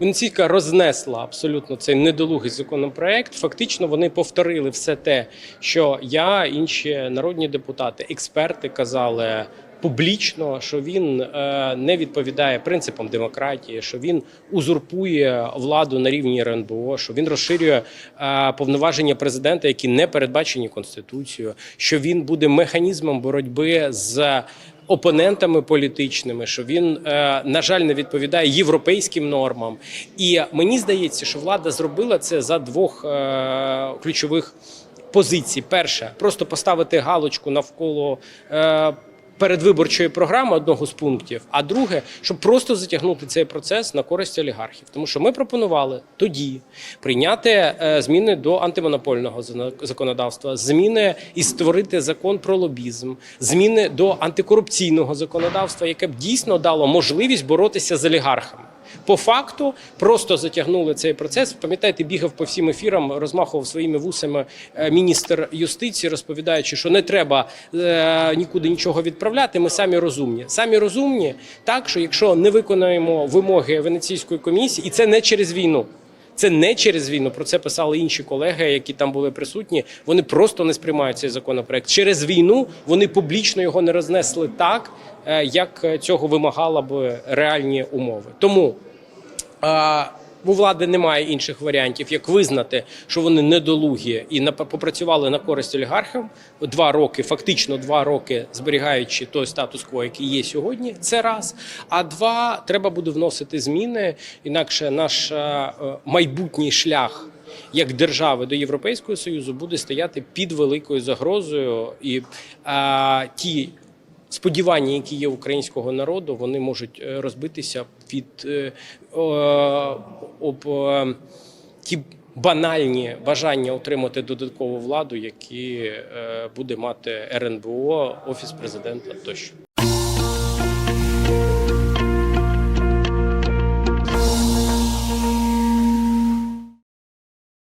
Венеційка рознесла абсолютно цей недолугий законопроект. Фактично вони повторили все те, що я, інші народні депутати, експерти казали. Публічно, що він е, не відповідає принципам демократії, що він узурпує владу на рівні РНБО, що він розширює е, повноваження президента, які не передбачені конституцією, що він буде механізмом боротьби з опонентами політичними, що він, е, на жаль, не відповідає європейським нормам. І мені здається, що влада зробила це за двох е, ключових позицій. Перше, просто поставити галочку навколо. Передвиборчої програми одного з пунктів, а друге, щоб просто затягнути цей процес на користь олігархів, тому що ми пропонували тоді прийняти е, зміни до антимонопольного законодавства, зміни і створити закон про лобізм, зміни до антикорупційного законодавства, яке б дійсно дало можливість боротися з олігархами. По факту просто затягнули цей процес. Пам'ятаєте, бігав по всім ефірам, розмахував своїми вусами е, міністр юстиції, розповідаючи, що не треба е, нікуди нічого відправляти. Ми самі розумні. Самі розумні, так що якщо не виконаємо вимоги Венеційської комісії, і це не через війну. Це не через війну. Про це писали інші колеги, які там були присутні. Вони просто не сприймають цей законопроект. Через війну вони публічно його не рознесли так, е, як цього вимагала б реальні умови. Тому а, у влади немає інших варіантів, як визнати, що вони недолугі і попрацювали на користь олігархів два роки, фактично два роки зберігаючи той статус-кво, який є сьогодні. Це раз. А два треба буде вносити зміни, інакше наш е, майбутній шлях. Як держави до Європейського союзу буде стояти під великою загрозою, і е, ті сподівання, які є українського народу, вони можуть е, розбитися під е, об е, ті банальні бажання отримати додаткову владу, які буде мати РНБО, офіс президента тощо.